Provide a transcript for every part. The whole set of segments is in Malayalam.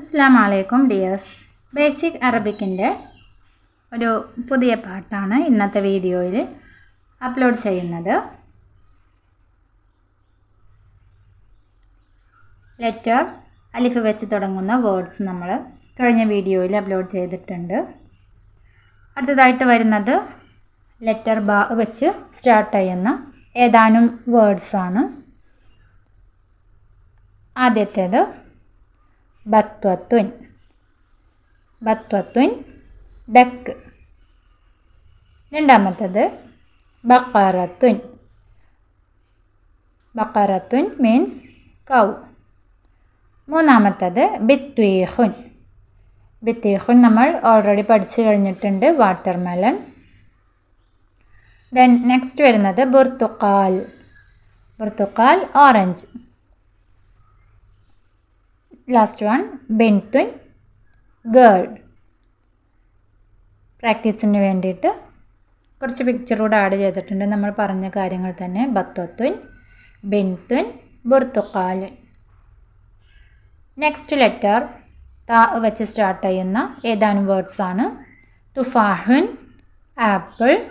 അസ്സാം വലൈക്കും ഡിയേഴ്സ്. ബേസിക് അറബിക്കിന്റെ ഒരു പുതിയ പാട്ടാണ് ഇന്നത്തെ വീഡിയോയിൽ അപ്ലോഡ് ചെയ്യുന്നത്. ലെറ്റർ അലിഫ് വെച്ച് തുടങ്ങുന്ന വേർഡ്സ് നമ്മൾ കഴിഞ്ഞ വീഡിയോയിൽ അപ്ലോഡ് ചെയ്തിട്ടുണ്ട്. അടുത്തതായിട്ട് വരുന്നത് ലെറ്റർ ബാ വെച്ച് സ്റ്റാർട്ട് ചെയ്യുന്ന ഏതാനും വേർഡ്സാണ്. ആദ്യത്തേത് ബത്വത്തുൻ ബത്വത്വൻ ഡക്ക് രണ്ടാമത്തത് ബക്കാറത്വൻ ബക്കാറത്വൻ മീൻസ് കൗ മൂന്നാമത്തത് ബിത്വീഹുൻ ബിത്തേഹുൻ നമ്മൾ ഓൾറെഡി പഠിച്ചു കഴിഞ്ഞിട്ടുണ്ട് വാട്ടർമെലൺ ദെൻ നെക്സ്റ്റ് വരുന്നത് ബുർത്തുക്കാൽ ബുർത്തുക്കാൽ ഓറഞ്ച് ലാസ്റ്റ് വൺ ബെൻതുൻ ഗേൾ പ്രാക്ടീസിന് വേണ്ടിയിട്ട് കുറച്ച് പിക്ചർ കൂടെ ആഡ് ചെയ്തിട്ടുണ്ട്. നമ്മൾ പറഞ്ഞ കാര്യങ്ങൾ തന്നെ. ബത്വത്തുൻ ബെൻത്വൻ ബുർത്തുക്കാലുൻ നെക്സ്റ്റ് ലെറ്റർ ത വെച്ച് സ്റ്റാർട്ട് ചെയ്യുന്ന ഏതാനും വേർഡ്സ് ആണ്. തുഫാഹുൻ ആപ്പിൾ.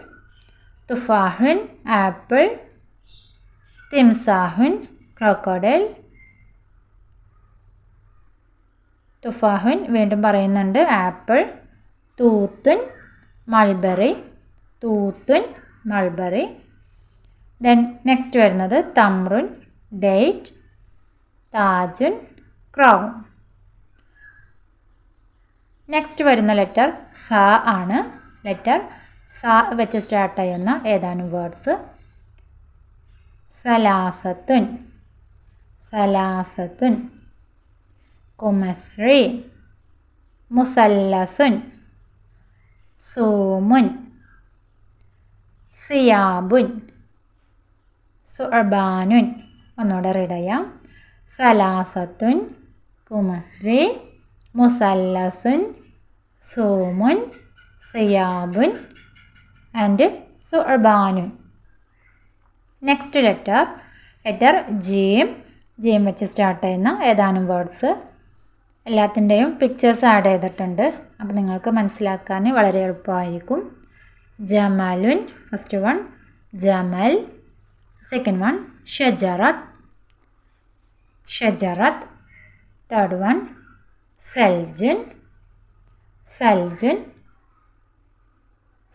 തുഫാഹുൻ ആപ്പിൾ. തിംസാഹുൻ ക്രോക്കോഡൈൽ. തുഫാഹുൻ വീണ്ടും പറയുന്നുണ്ട്. ആപ്പിൾ തൂത്തുൻ മൾബറി തൂത്തുൻ മൾബറി ദെൻ നെക്സ്റ്റ് വരുന്നത് തമ്രുൻ ഡേറ്റ് താജുൻ ക്രൗൺ നെക്സ്റ്റ് വരുന്ന ലെറ്റർ സ ആണ്. ലെറ്റർ സ വെച്ച് സ്റ്റാർട്ട് ചെയ്യുന്ന ഏതാനും വേർഡ്സ് സലാസത്തുൻ. സലാസത്തുൻ. കുമശ്രീ മുസല്ലസുൻ. സൂമുൻ. സിയാബുൻ. സുഅബാനുൻ ഒന്നുകൂടെ റിടയാം സലാസത്തുൻ. കുമശ്രീ മുസല്ലസുൻ. സൂമുൻ. സിയാബുൻ. ആൻഡ് സുഅബാനുൻ നെക്സ്റ്റ് ലെറ്റർ ലെറ്റർ ജീം ജീം വെച്ച് സ്റ്റാർട്ട് ചെയ്യുന്ന ഏതാനും വേർഡ്സ് എല്ലാത്തിന്റെയും പിക്ചേഴ്സ് ആഡ് ചെയ്തിട്ടുണ്ട്. അപ്പോൾ നിങ്ങൾക്ക് മനസ്സിലാക്കാൻ വളരെ എളുപ്പമായിരിക്കും. ജമാലുൻ ഫസ്റ്റ് വൺ ജമൽ സെക്കൻഡ് വൺ ഷജറത്ത്. ഷജറത്ത്. തേർഡ് വൺ സൽജുൻ സൽജുൻ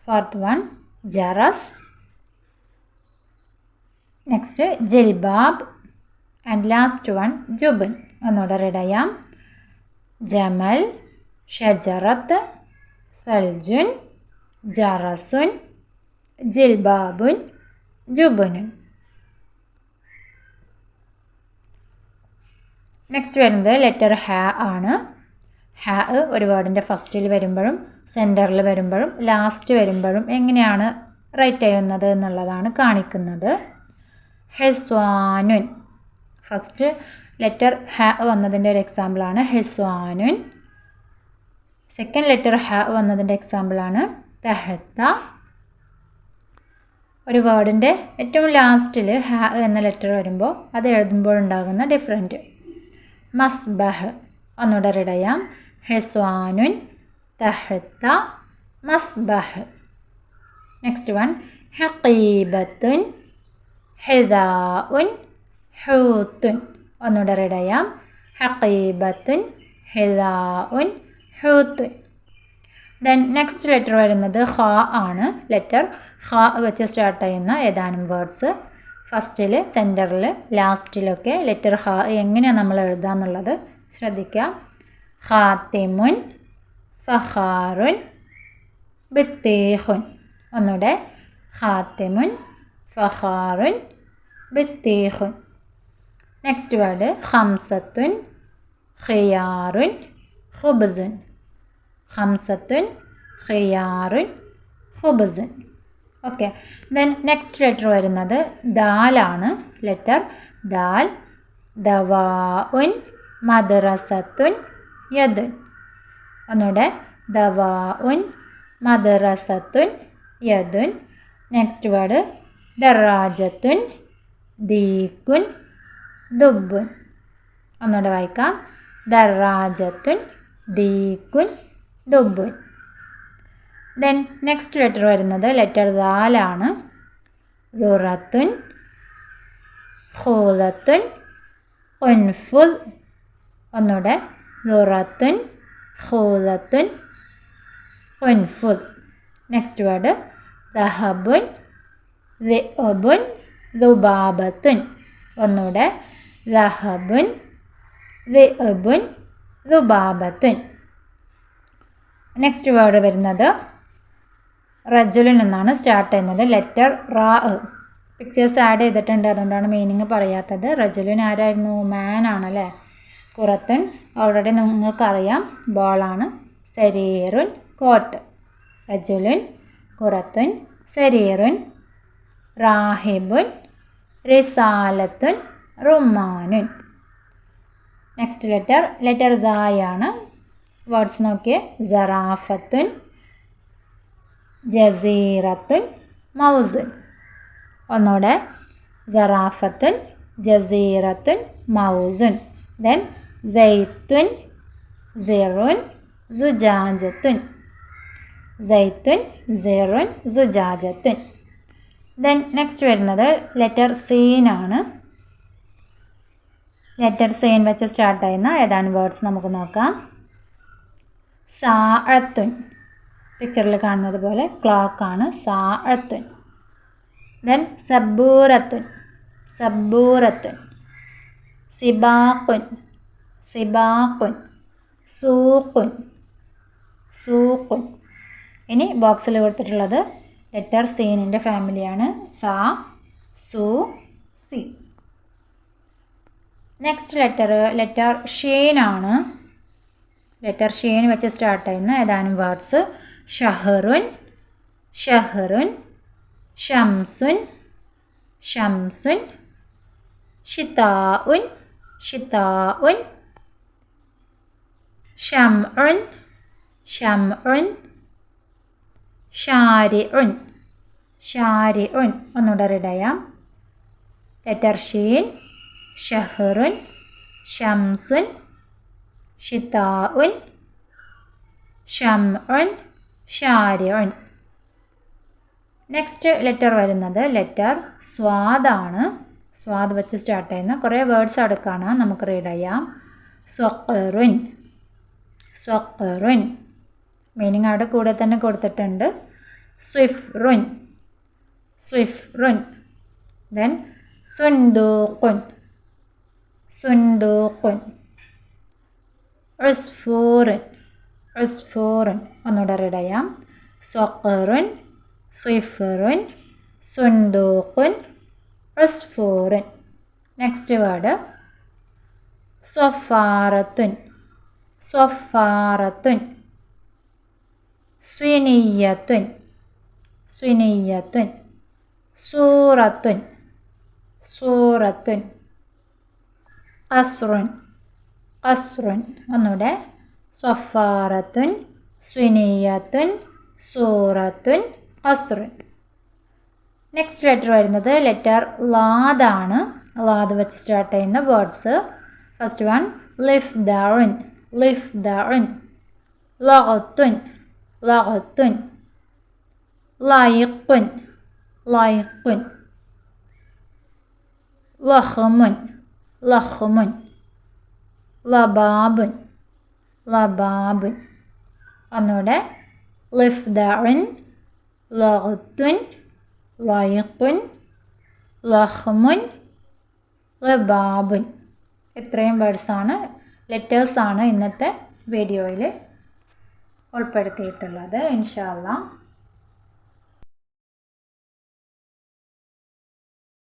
ഫോർത്ത് വൺ ജറസ്. നെക്സ്റ്റ് ജിൽബാബ്. ആൻഡ് ലാസ്റ്റ് വൺ ജുബൻ. ഒന്നുകൂടെ റെഡിയാം ജമൽ ഷജറത്ത് സൽജുൻ ജറസുൻ ജിൽബാബുൻ ജുബുനുൻ. നെക്സ്റ്റ് വരുന്നത് ലെറ്റർ ഹ ആണ്. ഹ ഒരു വേർഡിന്റെ ഫസ്റ്റിൽ വരുമ്പോഴും സെന്ററിൽ വരുമ്പോഴും ലാസ്റ്റ് വരുമ്പോഴും എങ്ങനെയാണ് റൈറ്റ് ചെയ്യുന്നത് എന്നുള്ളതാണ് കാണിക്കുന്നത്. ഹെസ്വാനുൻ. ഫസ്റ്റ് ലെറ്റർ ഹ വന്നതിന്റെ ഒരു എക്സാമ്പിളാണ് ഹെസ്വാനുൻ. സെക്കൻഡ് ലെറ്റർ ഹ വന്നതിന്റെ എക്സാമ്പിളാണ് തെഹത്ത. ഒരു വേർഡിന്റെ ഏറ്റവും ലാസ്റ്റിൽ ഹ എന്ന ലെറ്റർ വരുമ്പോൾ അത് എഴുതുമ്പോൾ ഉണ്ടാകുന്ന ഡിഫറന്റ് മസ്ബഹ് ഒന്നുകൂടെ ചെയ്യാം. ഹെസ്വാനുൻ തെഹത്ത മസ്ബഹ്. നെക്സ്റ്റ് വൺ ഹീബത്തുൻ ഹിദാഉൻ ഹൂത്തുൻ. ഒന്നുകൂടെ റീഡ് ചെയ്യാം. ഹക്കീബത്തുൻ ഹിദാഉൻ ഹൂത്തുൻ. ദെൻ നെക്സ്റ്റ് ലെറ്റർ വരുന്നത് ഹ ആണ്. ലെറ്റർ ഹ വെച്ച് സ്റ്റാർട്ട് ചെയ്യുന്ന ഏതാനും വേർഡ്സ് ഫസ്റ്റിൽ സെന്ററിൽ ലാസ്റ്റിലൊക്കെ ലെറ്റർ ഹ എങ്ങനെയാണ് നമ്മൾ എഴുതുക എന്നുള്ളത് ശ്രദ്ധിക്കുക. ഹാത്തിമുൻ ഫഹാറുൻ ബിത്തേഹുൻ. ഒന്നുകൂടെ. ഹാത്തിമുൻ ഫഹാറുൻ ബിത്തേഹുൻ. നെക്സ്റ്റ് വേർഡ് ഹംസത്തുൻ ഖിയാറുൻ ഹുബസുൻ ഹംസത്തുൻ ഖിയാറുൻ ഹുബസുൻ ഓക്കെ ദെൻ നെക്സ്റ്റ് ലെറ്റർ വരുന്നത് ദാലാണ്. ലെറ്റർ ദാൽ ദവാഉൻ മദറസത്തുൻ യദുൻ. ഒന്നുകൂടെ. ദവാഉൻ മദറസത്തുൻ യദുൻ. നെക്സ്റ്റ് വേർഡ് ദറാജത്തുൻ ദീക്കുൻ ദുബുൻ ഒന്നുകൂടെ വായിക്കാം. ദറാജത്തുൻ ദീക്കുൻ ദുബുൻ ദെൻ നെക്സ്റ്റ് ലെറ്റർ വരുന്നത് ലെറ്റർ ദാലാണ് ദുറത്തുൻ ഖൂലത്തുൻ ഒൻഫുൽ ഒന്നുകൂടെ. ദുറത്തുൻ ഖൂലത്തുൻ ഒൻഫുൽ നെക്സ്റ്റ് വേർഡ് ദഹബുൻ ദുബാബത്തുൻ. ഒന്നുകൂടെ. ദഹബുൻ ദിഅബുൻ ദുബാബത്തുൻ നെക്സ്റ്റ് വേർഡ് വരുന്നത് റജുലിൻ എന്നാണ് സ്റ്റാർട്ട് ചെയ്യുന്നത്. ലെറ്റർ റാ. പിക്ചേഴ്സ് ആഡ് ചെയ്തിട്ടുണ്ട്. അതുകൊണ്ടാണ് മീനിങ് പറയാത്തത്. റജുലിൻ ആരായിരുന്നു? മാൻ ആണല്ലേ കുറത്തുൻ ഓൾറെഡി നിങ്ങൾക്കറിയാം. ബോളാണ് സരീറുൻ കോട്ട്. റജുലുൻ കുറത്തുൻ സരീറുൻ. റാഹിബുൻ റിസാലത്തുൻ റുമാനുൻ. നെക്സ്റ്റ് ലെറ്റർ ലെറ്റർ സായാണ് വേർഡ്സ് നോക്കിയേ. ജറാഫത്തുൻ ജസീറത്തുൻ മൗസുൻ ഒന്നുകൂടെ ജറാഫത്തുൻ ജസീറത്തുൻ മൗസുൻ ദെൻ ജയ്ത്തുൻ സിറുൻ സുജാജത്തുൻ ജയ്ത്തുൻ സിറുൻ സുജാജത്തുൻ ദെൻ നെക്സ്റ്റ് വരുന്നത് ലെറ്റർ സീനാണ് ലെറ്റർ എൻ വെച്ച് സ്റ്റാർട്ട് ചെയ്യുന്ന ഏതാനും വേർഡ്സ് നമുക്ക് നോക്കാം. സാഅത്തുൻ പിക്ചറിൽ കാണുന്നത് പോലെ ക്ലോക്കാണ് സാഅത്തുൻ ദെൻ സബൂറത്തുൻ. സബൂറത്തുൻ. സിബാഖുൻ സിബാഖുൻ സൂഖുൻ സൂഖുൻ ഇനി ബോക്സിൽ കൊടുത്തിട്ടുള്ളത് ലെറ്റർ സീനിന്റെ ഫാമിലിയാണ് സ സു സി. നെക്സ്റ്റ് ലെറ്റർ ലെറ്റർ ഷീനാണ് ലെറ്റർ ഷേൻ വെച്ച് സ്റ്റാർട്ട് ചെയ്യുന്ന ഏതാനും വേർഡ്സ് ഷഹറുൻ ഷഹറുൻ ഷംസുൻ ഷംസുൻ ഷിതാഉൻ ഷിതാഉൻ ഷംഉൻ ഷംഉൻ ഷാരിഉൻ ഷാരിഉൻ. ഒന്നുകൂടെ റീഡ് ചെയ്യാം. ലെറ്റർ ഷീൻ ഷഹറുൻ ഷംസുൻ ഷിതാഉൻ ഷംഉൻ ഷാരിഉൻ. നെക്സ്റ്റ് ലെറ്റർ വരുന്നത് ലെറ്റർ സ്വാദാണ് സ്വാദ് വെച്ച് സ്റ്റാർട്ട് ചെയ്യുന്ന കുറേ വേർഡ്സ് അടുക്കാണ് നമുക്ക് റീഡ് ചെയ്യാം. സ്വക്കറുൻ സ്വക്കറുൻ മീനിങ് അവിടെ കൂടെ തന്നെ കൊടുത്തിട്ടുണ്ട്. സ്വിഫ്റുൻ സ്വിഫ്റുൻ. ദെൻ സുൻദൂഖുൻ സുൻദൂഖുൻ ഉസ്ഫൂറുൻ ഉസ്ഫൂറുൻ ഒന്നുകൂടെ റീഡ് ചെയ്യാം. സ്വക്കറുൻ സ്വിഫറുൻ സുൻദൂഖുൻ ഉസ്ഫൂറുൻ. Next word സ്വഫാറത്തുൻ. സ്വഫാറത്തുൻ. സ്വിനിയത്തുൻ സ്വിനിയത്തുൻ സൂറത്തുൻ. സൂറത്തുൻ. അസ്റുൻ കസ്റുൻ ഒന്നുകൂടെ സൊഫാറത്തുൻ സുനിയത്തുൻ സൂറത്തുൻ കസ്റുൻ നെക്സ്റ്റ് ലെറ്റർ വരുന്നത് ലെറ്റർ ലാദാണ് ലാദ് വെച്ച് സ്റ്റാർട്ട് ചെയ്യുന്ന വേർഡ്സ് ഫസ്റ്റ് വൺ ലിഫ് ദുൻ ലിഫ് ദുൻ ലഹത്തുൻ ലഹത്തുൻ ലൈക്കുൻ ലൈക്കുൻ ലഹ്മുൻ ലഹ്മുൻ ലബാബുൻ ലബാബുൻ ഒന്നുകൂടെ ലിഫ് ലഹുത്തുൻ ലഗത്തുൻ ലൈഖുൻ ലഹ്മുൻ ലബാബുൻ ഇത്രയും വേർഡ്സാണ് ലെറ്റേഴ്സാണ് ഇന്നത്തെ വീഡിയോയിൽ ഉൾപ്പെടുത്തിയിട്ടുള്ളത്. ഇൻഷാല്ല